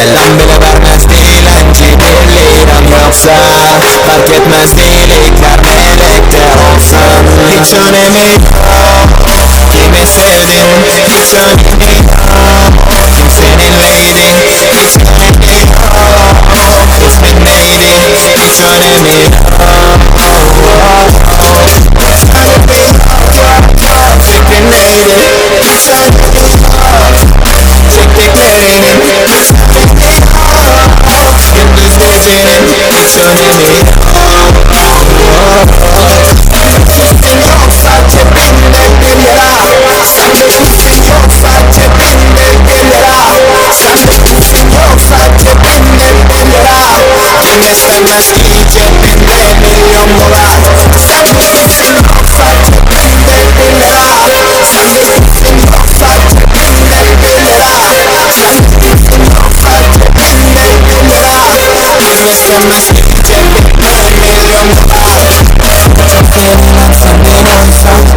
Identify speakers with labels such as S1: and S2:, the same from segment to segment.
S1: Selam bile vermez dilenci bir liram yoksa Fark etmez iyilikler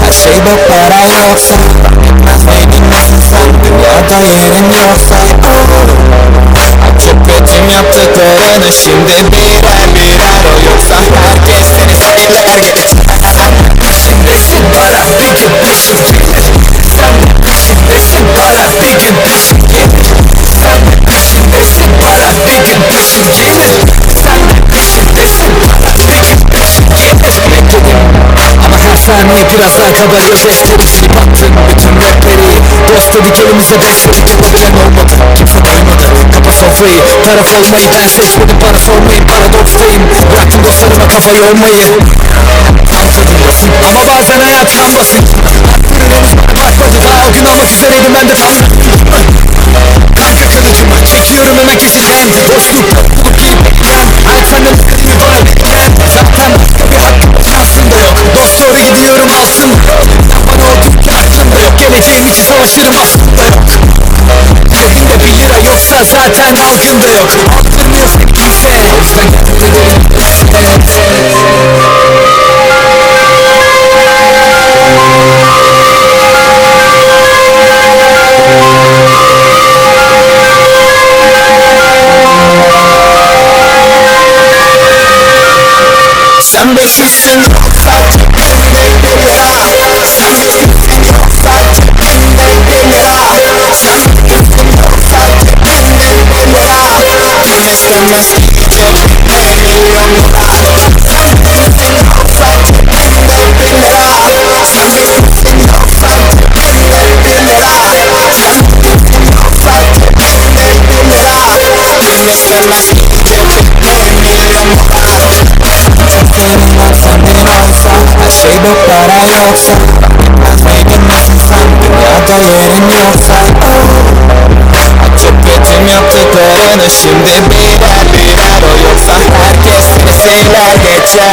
S1: Her şeyde para yoksa Bitmez neydin nasılsan Dünyada yerin yoksa. Açıp kötüm yaptıklarını Şimdi birer o yoksa Herkes seni sever geçer Peşindesin para gün peşin gelir Sen de peşindesin para gün peşin gelir Sen de peşindesin para gün peşin gelir Sen de peşindesin para gün peşin gelir ama her saniye biraz daha kaba göz estirip baktın bütün rapleri Dost dedik elimize besledik bakan olmadı Kimse free Para flow made that with the butterfly me Bana dog theme Bıraktım dostlarıma kafayı olmayı yoksa zaten halkın da yok. O yüzden geldim Sen beşiksin I'm not scared to I'm not out Something outside to end up in hell Something outside to end up in hell Something outside to end up in hell I'm not scared to I'm not out Something outside I shade up but I outside Fucking my making my something Dünyada yerin yoksa Oh Açıp geçim yaptıklarını şimdi bil birer o yoksa